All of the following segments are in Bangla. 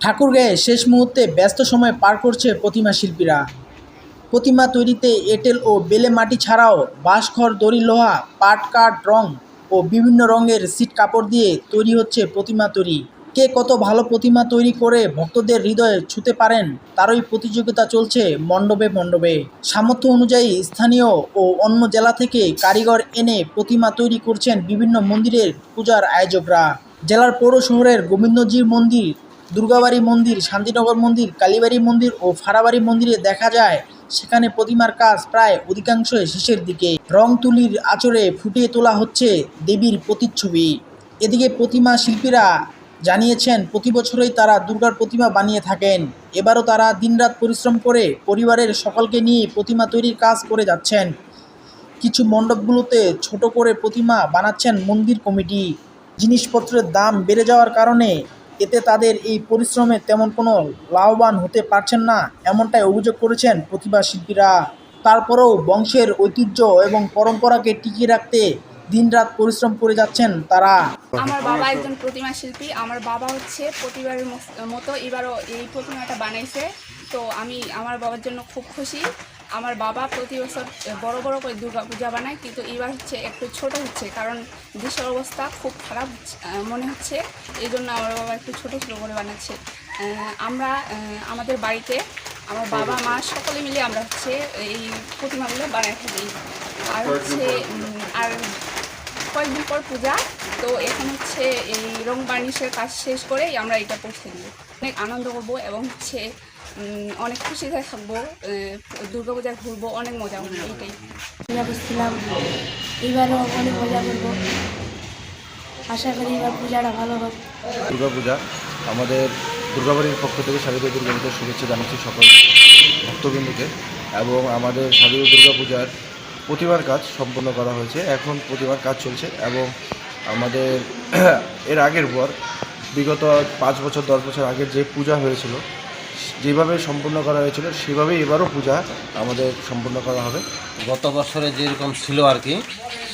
ঠাকুরগাঁয়ে শেষ মুহূর্তে ব্যস্ত সময় পার করছে প্রতিমা শিল্পীরা। প্রতিমা তৈরিতে এঁটেল ও বেলে মাটি ছাড়াও বাঁশখড় দড়ি, লোহা, পাট, কাঠ, রং ও বিভিন্ন রঙের সিট কাপড় দিয়ে তৈরি হচ্ছে প্রতিমা তৈরি। কে কত ভালো প্রতিমা তৈরি করে ভক্তদের হৃদয়ে ছুতে পারেন, তারই প্রতিযোগিতা চলছে মণ্ডপে মণ্ডপে। সামর্থ্য অনুযায়ী স্থানীয় ও অন্য জেলা থেকে কারিগর এনে প্রতিমা তৈরি করছেন বিভিন্ন মন্দিরের পূজার আয়োজকরা। জেলার পৌর শহরের গোবিন্দজির মন্দির দুর্গাবাড়ি মন্দির, শান্তিনগর মন্দির, কালীবাড়ি মন্দির ও ফাড়াবাড়ি মন্দিরে দেখা যায়। সেখানে প্রতিমার কাজ প্রায় অধিকাংশই শেষের দিকে। রং তুলির আচরে ফুটিয়ে তোলা হচ্ছে দেবীর প্রতিচ্ছবি। এদিকে প্রতিমা শিল্পীরা জানিয়েছেন, প্রতি বছরই তারা দুর্গার প্রতিমা বানিয়ে থাকেন। এবারও তারা দিনরাত পরিশ্রম করে পরিবারের সকলকে নিয়ে প্রতিমা তৈরির কাজ করে যাচ্ছেন। কিছু মণ্ডপগুলোতে ছোট করে প্রতিমা বানাচ্ছেন মন্দির কমিটি। জিনিসপত্রের দাম বেড়ে যাওয়ার কারণে এতে তাদের এই পরিশ্রমে তেমন কোনো লাভবান হতে পারছেন না, এমনটাই অভিযোগ করেছেন প্রতিভা শিল্পীরা। তারপরেও বংশের ঐতিহ্য এবং পরম্পরাকে টিকিয়ে রাখতে দিনরাত পরিশ্রম করে যাচ্ছেন তারা। আমার বাবা একজন প্রতিমা শিল্পী, আমার বাবা হচ্ছে প্রতিবারের মতো এবারও এই প্রতিমাটা বানাইছে। তো আমি, আমার বাবার জন্য খুব খুশি। আমার বাবা প্রতি বছর বড় বড় করে দুর্গা পূজা বানায় কিন্তু এবার হচ্ছে একটু ছোট হচ্ছে কারণ দেশের অবস্থা খুব খারাপ মনে হচ্ছে। এই জন্য আমার বাবা একটু ছোট ছোটো করে বানাচ্ছে। আমরা আমাদের বাড়িতে আমার বাবা মা সকলে মিলে আমরা হচ্ছে এই প্রতিমাগুলো বানাই থাকি। আর হচ্ছে আর কয়েকদিন পর পূজা তো এখন হচ্ছে এই রং বার্নিশের কাজ শেষ করেই আমরা এটা পৌঁছে দিব অনেক আনন্দ করব এবং হচ্ছে অনেক খুশিতে থাকব দুর্গা পূজা ঘুরবো অনেক মজা হবে এইটাই। পূজা করছিলাম এবারও অনেক মজা করব। আশা করি এবার পূজাটা ভালো হোক। দুর্গাপূজা আমাদের দুর্গাবাড়ির পক্ষ থেকে শারদীয় দুর্গাপূজার শুভেচ্ছা জানাচ্ছি সকল ভক্তবৃন্দকে এবং আমাদের শারদীয় দুর্গাপূজার প্রতিমার কাজ সম্পন্ন করা হয়েছে। এখন প্রতিমার কাজ চলছে এবং আমাদের এর আগের পর বিগত পাঁচ বছর দশ বছর আগের যে পূজা হয়েছিল যেভাবে সম্পূর্ণ করা হয়েছিল সেভাবেই এবারও পূজা আমাদের সম্পূর্ণ করা হবে। গত বছরে যেরকম ছিল আর কি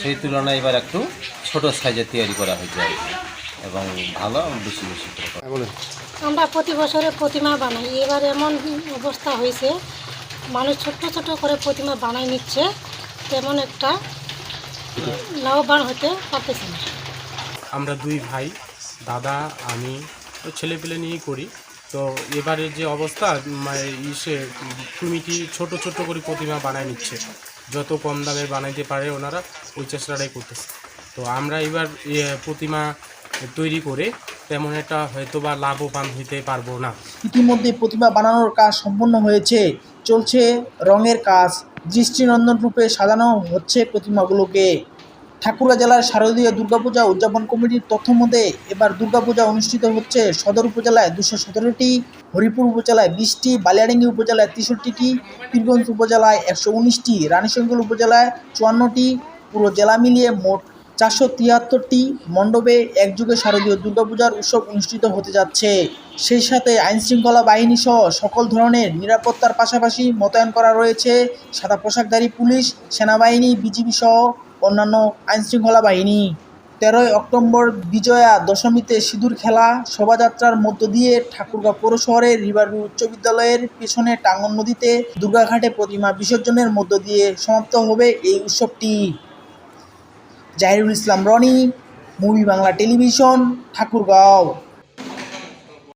সেই তুলনায় এবার একটু ছোট সাইজে তৈরি করা হয়েছে আর কি। এবং ভালো বেশি বেশি আমরা প্রতি বছরে প্রতিমা বানাই। এবার এমন অবস্থা হয়েছে মানুষ ছোট্ট ছোট করে প্রতিমা বানাই নিচ্ছে তেমন একটা লাভবান হতে পারতেছে না। আমরা দুই ভাই দাদা আমি তো ছেলেপেলে নিয়েই করি। তো এবারের যে অবস্থা মানে ইসে কমিটি ছোট ছোট করে প্রতিমা বানায় নিচ্ছে। যত কম দামে বানাইতে পারে ওনারা, ওই চেষ্টাটাই করতেছে। তো আমরা এবার প্রতিমা তৈরি করে তেমন একটা হয়তো বা লাভবান হইতে পারব না। ইতিমধ্যে প্রতিমা বানানোর কাজ সম্পন্ন হয়েছে। চলছে রঙের কাজ। দৃষ্টিনন্দন রূপে সাজানো হচ্ছে প্রতিমাগুলোকে। ঠাকুরা জেলার শারদীয় দুর্গাপূজা উদযাপন কমিটির তথ্য মতে, এবার দুর্গাপূজা অনুষ্ঠিত হচ্ছে সদর উপজেলায় দুশো সতেরোটি, হরিপুর উপজেলায় বিশটি, বালিয়াডাঙ্গি উপজেলায় তেষট্টিটি, পীরগঞ্জ উপজেলায় একশো উনিশটি রানীশঙ্কল উপজেলায় চুয়ান্নটি, পুরো জেলা মিলিয়ে মোট চারশো তিয়াত্তরটি মণ্ডপে একযুগে শারদীয় দুর্গাপূজার উৎসব অনুষ্ঠিত হতে যাচ্ছে। সেই সাথে আইনশৃঙ্খলা বাহিনী সহ সকল ধরনের নিরাপত্তার পাশাপাশি মোতায়েন করা রয়েছে। সাদা পোশাকধারী পুলিশ, সেনাবাহিনী, বিজিবি সহ অন্যান্য আইনশৃঙ্খলা বাহিনী। তেরোই অক্টোবর বিজয়া দশমীতে সিঁদুর খেলা, শোভাযাত্রার মধ্য দিয়ে ঠাকুরগাঁও পৌর শহরের রিভারভিউ উচ্চ বিদ্যালয়ের পেছনে টাঙ্গন নদীতে দুর্গাঘাটে প্রতিমা বিসর্জনের মধ্য দিয়ে সমাপ্ত হবে এই উৎসবটি। Zahirul Islam Roni, movie Bangla television, Thakurgaon.